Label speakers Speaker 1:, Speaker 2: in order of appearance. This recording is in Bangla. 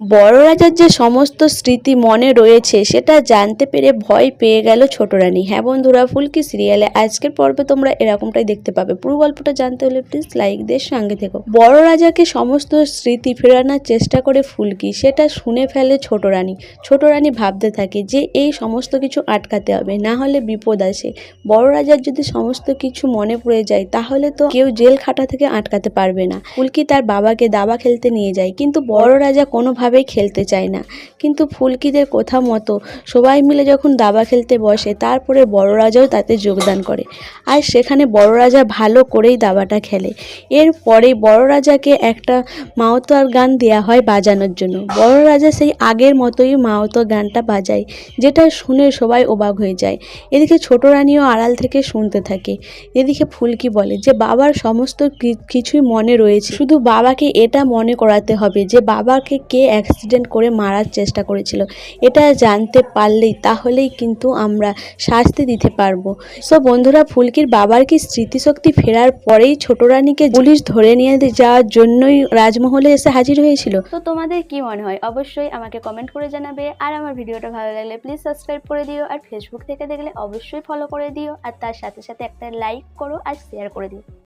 Speaker 1: বড় রাজার যে সমস্ত স্মৃতি মনে রয়েছে, সেটা জানতে পেরে ভয় পেয়ে গেল ছোট রানী হ্যাঁ বন্ধুরা, ফুলকি সিরিয়ালে আজকের পর্বে তোমরা এরকমটাই দেখতে পাবে। পুরো গল্পটা জানতে হলে প্লিজ লাইক দিয়ে সঙ্গে থেকো। বড় রাজাকে সমস্ত স্মৃতি ফেরানোর চেষ্টা করে ফুলকি, সেটা শুনে ফেলে ছোট রানী ছোট রানী ভাবতে থাকে যে এই সমস্ত কিছু আটকাতে হবে, না হলে বিপদ আসে। বড় রাজার যদি সমস্ত কিছু মনে পড়ে যায়, তাহলে তো কেউ জেল খাটা থেকে আটকাতে পারবে না। ফুলকি তার বাবাকে দাবা খেলতে নিয়ে যায়, কিন্তু বড় রাজা কোনোভাবেই খেলতে চায় না। কিন্তু ফুলকিদের কথা মতো সবাই মিলে যখন দাবা খেলতে বসে, তারপরে বড় রাজাও তাতে যোগদান করে। আর সেখানে বড় রাজা ভালো করেই দাবাটা খেলে। এরপরে বড় রাজাকে একটা মাওতার গান দেয়া হয় বাজানোর জন্য। বড় রাজা সেই আগের মতোই মাওতো গানটা বাজায়, যেটা শুনে সবাই অবাক হয়ে যায়। এদিকে ছোট রানীও আড়াল থেকে শুনতে থাকে। এদিকে ফুলকি বলে যে, বাবার সমস্ত কিছুই মনে রয়েছে। শুধু বাবাকে এটা মনে করাতে হবে যে, বাবাকে কে অ্যাক্সিডেন্ট করে মারার চেষ্টা করেছিল। এটা জানতে পারলেই, তাহলেই কিন্তু আমরা শাস্তি দিতে পারব। সো বন্ধুরা, ফুলকির বাবার কি স্মৃতিশক্তি ফেরার পরেই ছোট রানীকে পুলিশ ধরে নিয়ে যাওয়ার জন্যই রাজমহলে এসে হাজির হয়েছিল? তো তোমাদের কি মনে হয়? অবশ্যই আমাকে কমেন্ট করে জানাবে। আর আমার ভিডিওটা ভালো লাগলে প্লিজ সাবস্ক্রাইব করে দিও। আর ফেসবুক থেকে দেখলে অবশ্যই ফলো করে দিও। আর তার সাথে সাথে একটা লাইক করো আর শেয়ার করে দিও।